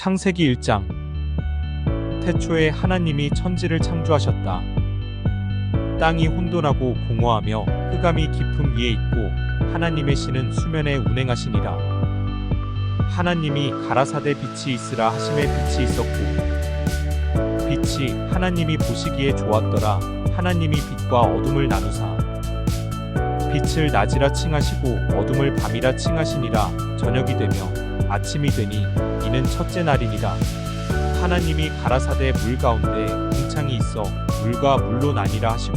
창세기 1장 태초에 하나님이 천지를 창조하셨다. 땅이 혼돈하고 공허하며 흑암이 깊음 위에 있고 하나님의 신은 수면에 운행하시니라. 하나님이 가라사대 빛이 있으라 하심에 빛이 있었고 빛이 하나님이 보시기에 좋았더라. 하나님이 빛과 어둠을 나누사 빛을 낮이라 칭하시고 어둠을 밤이라 칭하시니라 저녁이 되며 아침이 되니 이는 첫째 날이니라. 하나님이 가라사대 물 가운데 궁창이 있어 물과 물로 나뉘라 하시고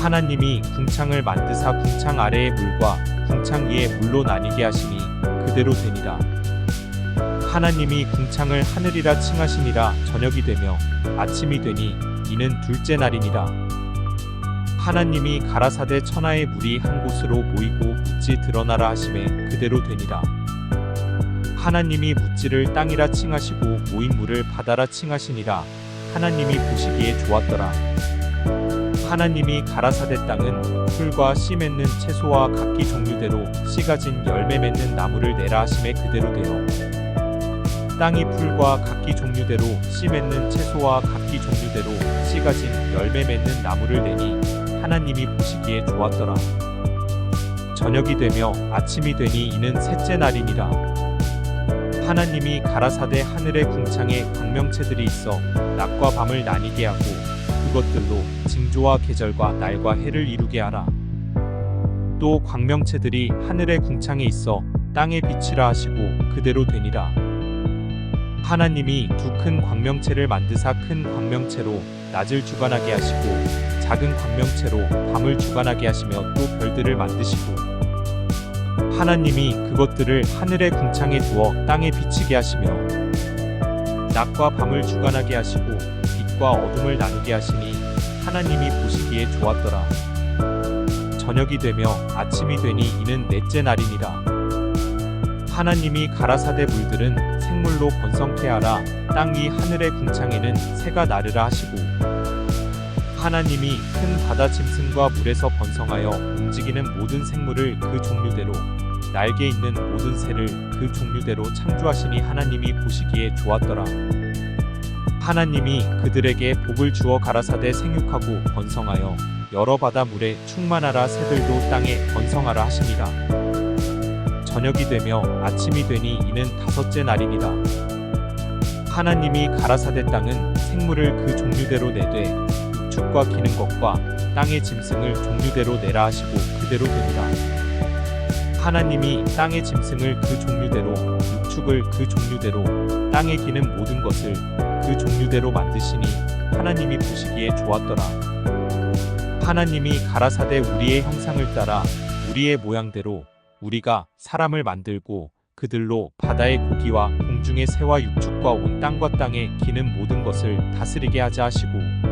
하나님이 궁창을 만드사 궁창 아래의 물과 궁창 위의 물로 나뉘게 하시니 그대로 되니라. 하나님이 궁창을 하늘이라 칭하시니라 저녁이 되며 아침이 되니 이는 둘째 날이니라. 하나님이 가라사대 천하의 물이 한 곳으로 모이고 빛이 드러나라 하심에 그대로 되니라. 하나님이 묻지를 땅이라 칭하시고 모인 물을 바다라 칭하시니라. 하나님이 보시기에 좋았더라. 하나님이 가라사대 땅은 풀과 씨 맺는 채소와 각기 종류대로 씨 가진 열매 맺는 나무를 내라 하심에 그대로 되어 땅이 풀과 각기 종류대로 씨 맺는 채소와 각기 종류대로 씨 가진 열매 맺는 나무를 내니 하나님이 보시기에 좋았더라. 저녁이 되며 아침이 되니 이는 셋째 날이니라. 하나님이 가라사대 하늘의 궁창에 광명체들이 있어 낮과 밤을 나뉘게 하고 그것들로 징조와 계절과 날과 해를 이루게 하라. 또 광명체들이 하늘의 궁창에 있어 땅의 빛이라 하시고 그대로 되니라. 하나님이 두 큰 광명체를 만드사 큰 광명체로 낮을 주관하게 하시고 작은 광명체로 밤을 주관하게 하시며 또 별들을 만드시고 하나님이 그것들을 하늘의 궁창에 두어 땅에 비치게 하시며 낮과 밤을 주관하게 하시고 빛과 어둠을 나누게 하시니 하나님이 보시기에 좋았더라. 저녁이 되며 아침이 되니 이는 넷째 날이니라. 하나님이 가라사대 물들은 생물로 번성케 하라. 땅위 하늘의 궁창에는 새가 나르라 하시고 하나님이 큰 바다 짐승과 물에서 번성하여 움직이는 모든 생물을 그 종류대로 날개 있는 모든 새를 그 종류대로 창조하시니 하나님이 보시기에 좋았더라. 하나님이 그들에게 복을 주어 가라사대 생육하고 번성하여 여러 바다 물에 충만하라 새들도 땅에 번성하라 하시니라. 저녁이 되며 아침이 되니 이는 다섯째 날이니라. 하나님이 가라사대 땅은 생물을 그 종류대로 내되 축과 기는 것과 땅의 짐승을 종류대로 내라 하시고 그대로 되니라. 하나님이 땅의 짐승을 그 종류대로 육축을 그 종류대로 땅에 기는 모든 것을 그 종류대로 만드시니 하나님이 보시기에 좋았더라. 하나님이 가라사대 우리의 형상을 따라 우리의 모양대로 우리가 사람을 만들고 그들로 바다의 고기와 공중의 새와 육축과 온 땅과 땅에 기는 모든 것을 다스리게 하자 하시고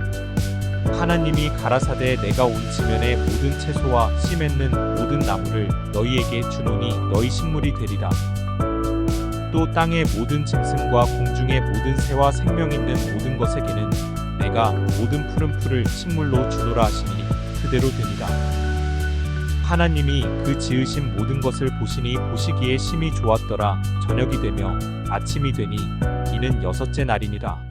하나님이 가라사대 내가 온 지면의 모든 채소와 씨 맺는 모든 나무를 너희에게 주노니 너희 식물이 되리라 또 땅의 모든 짐승과 공중의 모든 새와 생명 있는 모든 것에게는 내가 모든 푸른 풀을 식물로 주노라 하시니 그대로 되니라. 하나님이 그 지으신 모든 것을 보시니 보시기에 심히 좋았더라. 저녁이 되며 아침이 되니 이는 여섯째 날이니라.